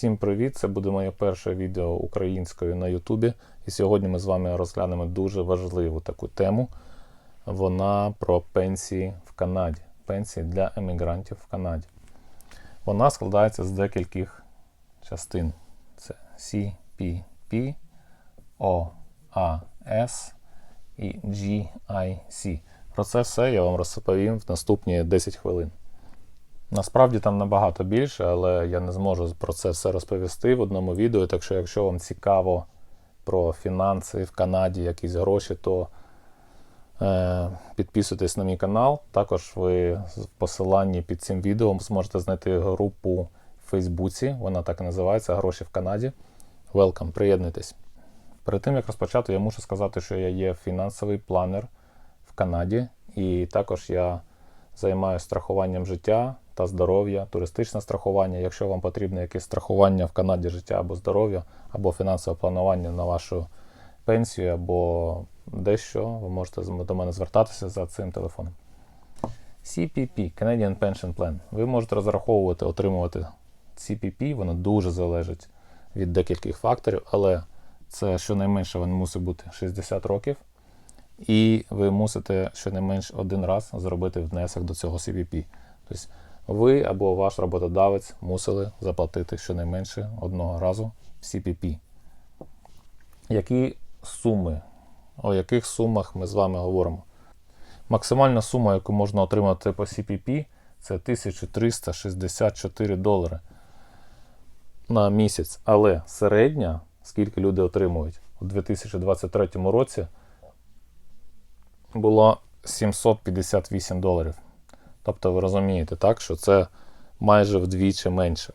Всім привіт! Це буде моє перше відео українською на Ютубі. І сьогодні ми з вами розглянемо дуже важливу таку тему. Вона про пенсії в Канаді. Пенсії для емігрантів в Канаді. Вона складається з декількох частин: це CPP, OAS і GIC. Про це все я вам розповім в наступні 10 хвилин. Насправді там набагато більше, але я не зможу про це все розповісти в одному відео. Так що, якщо вам цікаво про фінанси в Канаді, якісь гроші, то е, підписуйтесь на мій канал. Також ви в посиланні під цим відео зможете знайти групу в Фейсбуці. Вона так і називається Гроші в Канаді. Welcome, приєднуйтесь. Перед тим як розпочати, я мушу сказати, що я є фінансовий планер в Канаді, і також я займаюся страхуванням життя та здоров'я, туристичне страхування. Якщо вам потрібне якесь страхування в Канаді життя або здоров'я, або фінансове планування на вашу пенсію, або дещо, ви можете до мене звертатися за цим телефоном. CPP Canadian Pension Plan. Ви можете розраховувати, отримувати CPP, воно дуже залежить від декількох факторів, але це щонайменше він мусить бути 60 років. І ви мусите щонайменш один раз зробити внесок до цього CPP. Тобто ви або ваш роботодавець мусили заплатити щонайменше одного разу CPP. Які суми? О яких сумах ми з вами говоримо? Максимальна сума, яку можна отримати по CPP, це 1364 долари на місяць. Але середня, скільки люди отримують у 2023 році, було 758 доларів. Тобто ви розумієте, так, що це майже вдвічі менше.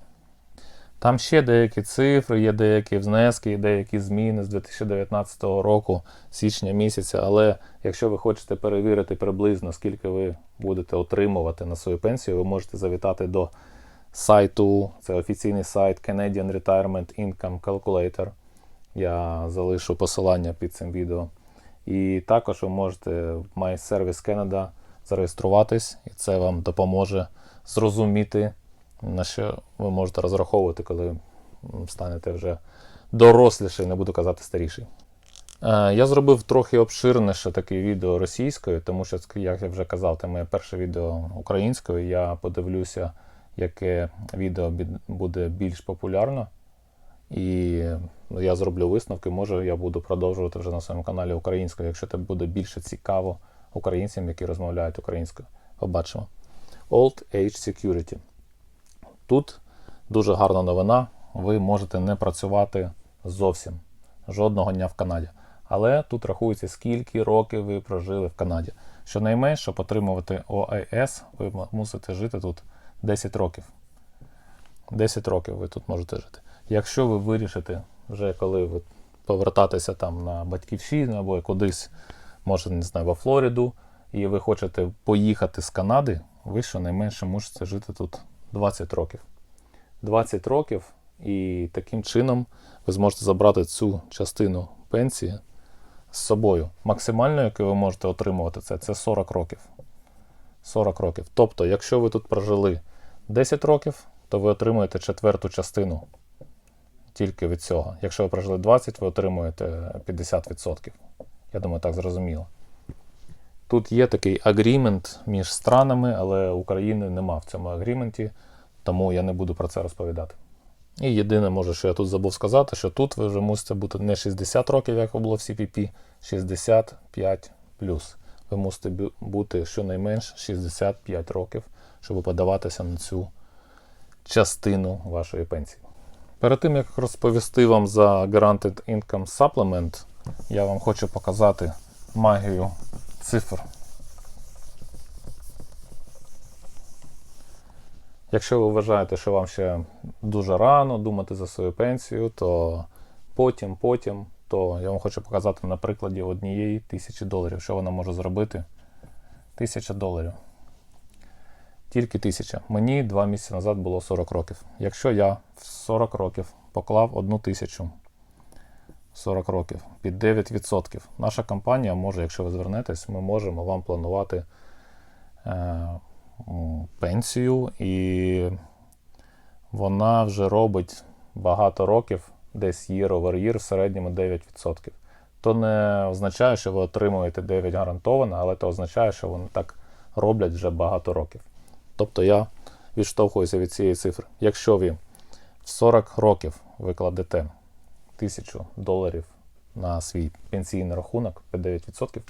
Там ще деякі цифри, є деякі внески, є деякі зміни з 2019 року, січня місяця. Але якщо ви хочете перевірити приблизно, скільки ви будете отримувати на свою пенсію, ви можете завітати до сайту, це офіційний сайт Canadian Retirement Income Calculator. Я залишу посилання під цим відео. І також ви можете в My Service Canada зареєструватись, і це вам допоможе зрозуміти, на що ви можете розраховувати, коли станете вже доросліший, не буду казати старіший. Е, Я зробив трохи обширніше таке відео російською, тому що, як я вже казав, це моє перше відео українською. Я подивлюся, яке відео буде більш популярно. І ну, я зроблю висновки, може я буду продовжувати вже на своєму каналі українською, якщо це буде більше цікаво українцям, які розмовляють українською. Побачимо. Old Age Security. Тут дуже гарна новина. Ви можете не працювати зовсім жодного дня в Канаді. Але тут рахується, скільки років ви прожили в Канаді. Щонайменше, щоб отримувати ОАС, ви мусите жити тут 10 років. 10 років ви тут можете жити. Якщо ви вирішите, вже коли ви повертатися там на батьківщину або кудись, може, не знаю, во Флориду, і ви хочете поїхати з Канади, ви щонайменше можете жити тут 20 років. 20 років, і таким чином ви зможете забрати цю частину пенсії з собою. Максимально, яку ви можете отримувати, це, це 40 років. 40 років. Тобто, якщо ви тут прожили 10 років, то ви отримуєте четверту частину тільки від цього. Якщо ви прожили 20, ви отримуєте 50%. Я думаю, так зрозуміло. Тут є такий агрімент між странами, але України нема в цьому агріменті, тому я не буду про це розповідати. І єдине, може, що я тут забув сказати, що тут ви вже мусите бути не 60 років, як було в CPP, 65 Ви мусите бути щонайменш 65 років, щоб подаватися на цю частину вашої пенсії. Перед тим, як розповісти вам за Guaranteed Income Supplement, я вам хочу показати магію цифр. Якщо ви вважаєте, що вам ще дуже рано думати за свою пенсію, то потім, потім, то я вам хочу показати на прикладі однієї тисячі доларів, що вона може зробити. Тисяча доларів. Тільки тисяча. Мені два місяці назад було 40 років. Якщо я в 40 років поклав одну тисячу 40 років під 9%, наша компанія може, якщо ви звернетесь, ми можемо вам планувати е, пенсію, і вона вже робить багато років, десь year over year, в середньому 9%. То не означає, що ви отримуєте 9 гарантовано, але це означає, що вони так роблять вже багато років. Тобто я відштовхуюся від цієї цифри. Якщо ви в 40 років викладете 1000 доларів на свій пенсійний рахунок під 9%,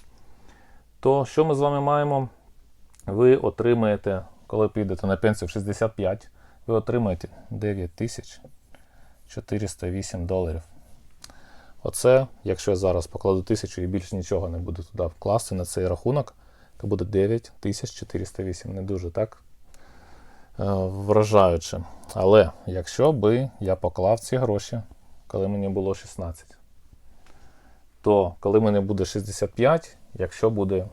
то що ми з вами маємо? Ви отримаєте, коли підете на пенсію в 65, ви отримаєте 9408 доларів. Оце, якщо я зараз покладу 1000 і більше нічого не буду туди вкласти на цей рахунок, то буде 9408. Не дуже так е, вражаюче. Але якщо би я поклав ці гроші, коли мені було 16, то коли мені буде 65, якщо буде, е,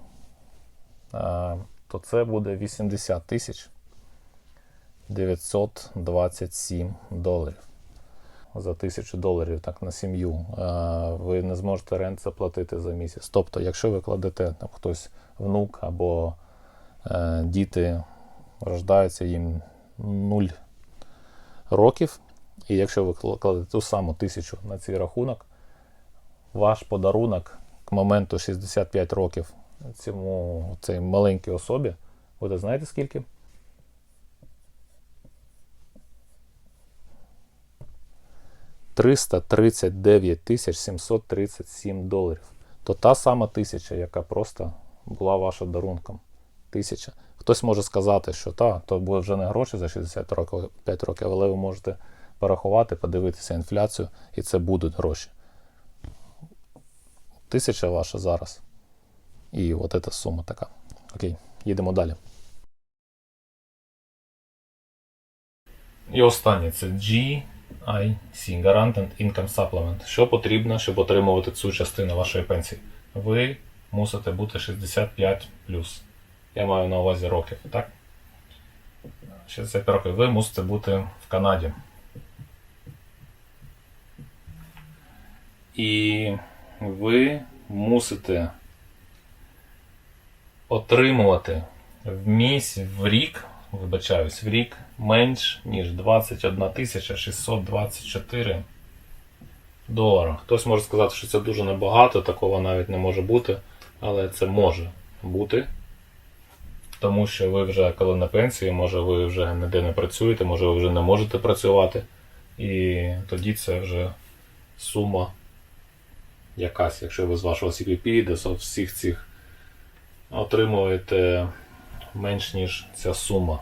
то це буде 80 тисяч 927 доларів. За тисячу доларів так на сім'ю е, ви не зможете рент заплатити за місяць. Тобто, якщо ви кладете там хтось внук або е, діти рождаються їм 0 років, і якщо ви кла- кладете ту саму тисячу на цей рахунок, ваш подарунок к моменту 65 років цьому цій маленькій особі буде знаєте скільки? «339 тисяч 737 доларів. То та сама тисяча, яка просто була вашим дарунком. Тисяча. Хтось може сказати, що та, то буде вже не гроші за 65 років, але ви можете порахувати, подивитися інфляцію, і це будуть гроші. Тисяча ваша зараз. І от ця сума така. Окей, їдемо далі. І останнє це GIC Guaranteed Income Supplement. Що потрібно, щоб отримувати цю частину вашої пенсії? Ви мусите бути 65 Я маю на увазі років, так? 65 років. Ви мусите бути в Канаді. І ви мусите отримувати в місяць, в рік, вибачаюсь, в рік менш ніж 21 624 долара. Хтось може сказати, що це дуже небагато, такого навіть не може бути, але це може бути. Тому що ви вже коли на пенсії, може ви вже ніде не працюєте, може ви вже не можете працювати. І тоді це вже сума якась, якщо ви з вашого CPP, де всіх цих отримуєте менш ніж ця сума.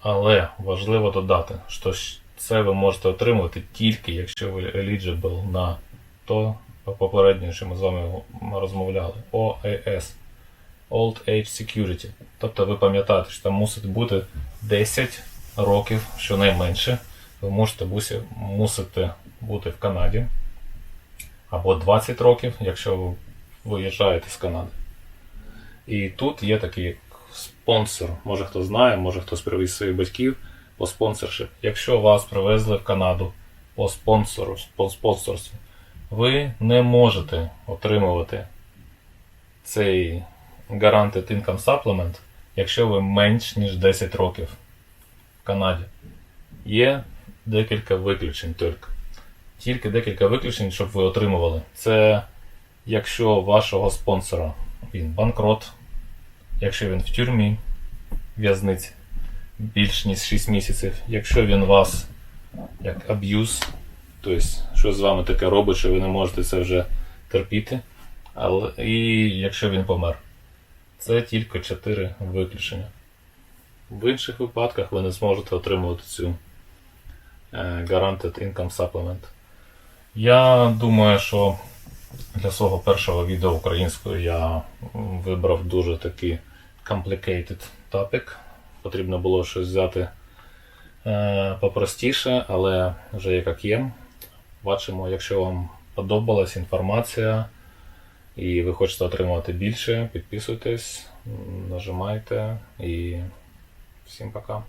Але важливо додати, що це ви можете отримувати тільки якщо ви eligible на то попереднє, що ми з вами розмовляли, OAS Old Age Security. Тобто ви пам'ятаєте, що там мусить бути 10 років щонайменше. Ви можете мусите бути в Канаді або 20 років, якщо ви виїжджаєте з Канади. І тут є такий спонсор. Може хто знає, може хтось привіз своїх батьків по спонсоршip. Якщо вас привезли в Канаду по спонсору, по спонсорству, ви не можете отримувати цей Guaranteed Income Supplement, якщо ви менш ніж 10 років в Канаді. Є декілька виключень тільки. Тільки декілька виключень, щоб ви отримували. Це якщо вашого спонсора він банкрот, якщо він в тюрмі, в'язниці більш ніж 6 місяців, якщо він вас як аб'юз, тобто щось з вами таке робить, що ви не можете це вже терпіти, але, і якщо він помер. Це тільки 4 виключення. В інших випадках ви не зможете отримувати цю е, Guaranteed Income Supplement. Я думаю, що для свого першого відео українською я вибрав дуже такий complicated topic. Потрібно було щось взяти е, попростіше, але вже як є. Бачимо, якщо вам подобалась інформація і ви хочете отримувати більше, підписуйтесь, нажимайте і всім пока.